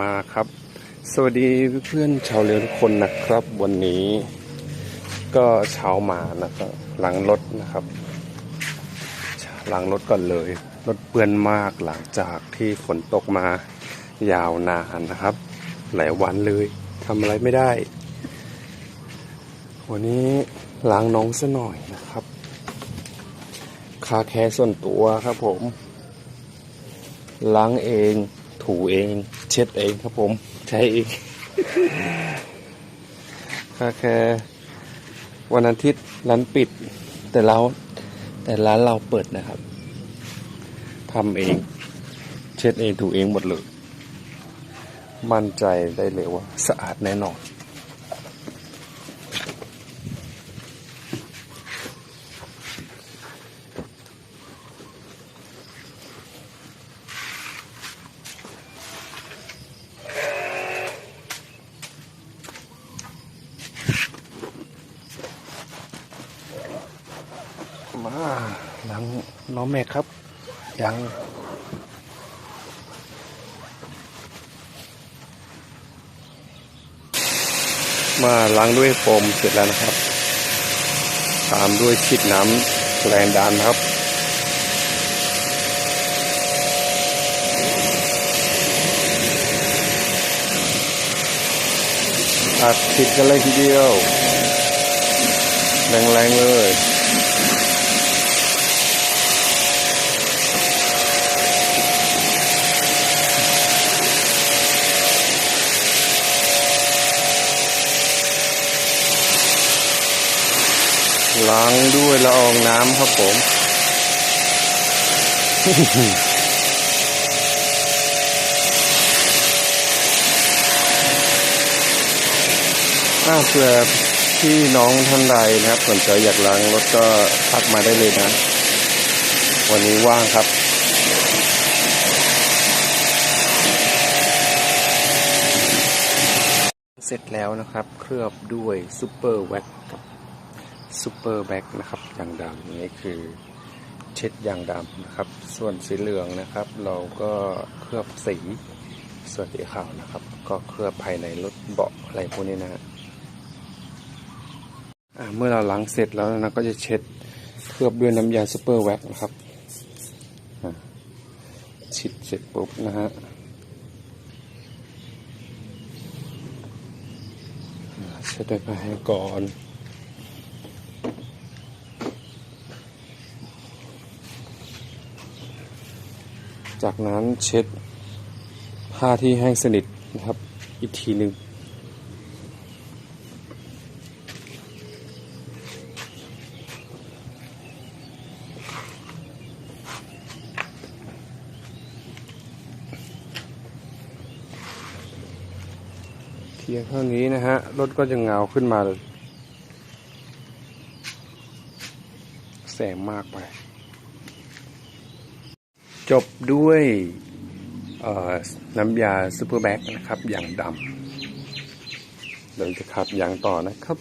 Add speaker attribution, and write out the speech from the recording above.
Speaker 1: มาครับ สวัสดีเพื่อนชาวเรือทุกคนนะครับ วันนี้ก็เช้ามานะครับ หลังรถนะครับ หลังรถก่อนเลย รถเปื้อนมากหลังจากที่ฝนตกมายาวนานนะครับ หลายวันเลยทำอะไรไม่ได้ วันนี้ล้างน้องซะหน่อยนะครับ คาแคร์ส่วนตัวครับผม ล้างเอง ถูเองเช็ดเองครับผม ใช้เองก็แค่วันอาทิตย์ร้านปิด แต่เราแต่ร้านเราเปิดนะครับทำเอง เช็ดเองถูเองหมดเลย มั่นใจได้เลยว่า สะอาดแน่นอน มาหลังน้องแม่ครับยังมาล้างด้วยโฟมเสร็จแล้วนะครับ ตามด้วยฉีดน้ำแรงดันครับ อัดฉีดกันเลยทีเดียว แรงๆเลย ล้างด้วยละอองน้ำครับผมถ้าเผื่อพี่น้องท่านใดนะครับสนใจอยากล้างรถก็ทักมาได้เลยนะ วันนี้ว่างครับเสร็จแล้วนะครับ เคลือบด้วยซูเปอร์แว็กกับ ซูเปอร์แบ็กนะครับยางดำนี่คือเช็ดยางดำนะครับ ส่วนสีเหลืองนะครับ เราก็เคลือบสีส่วนสีขาวนะครับ ก็เคลือบภายในรถเบาะอะไรพวกนี้นะฮะเมื่อเราล้างเสร็จแล้วนะก็จะเช็ดเคลือบด้วยน้ำยาซูเปอร์แว็กนะครับชิดเสร็จปุ๊บนะฮะเช็ดด้วยผ้าแห้งก่อน จากนั้นเช็ดผ้าที่แห้งสนิทนะครับอีกทีหนึ่งเพียงเท่านี้นะฮะรถก็จะเงาขึ้นมาเลย แสงมากไป จบด้วยน้ำยาซูเปอร์แบ็กนะครับอย่างดำเดี๋ยวจะขับอย่างต่อนะครับ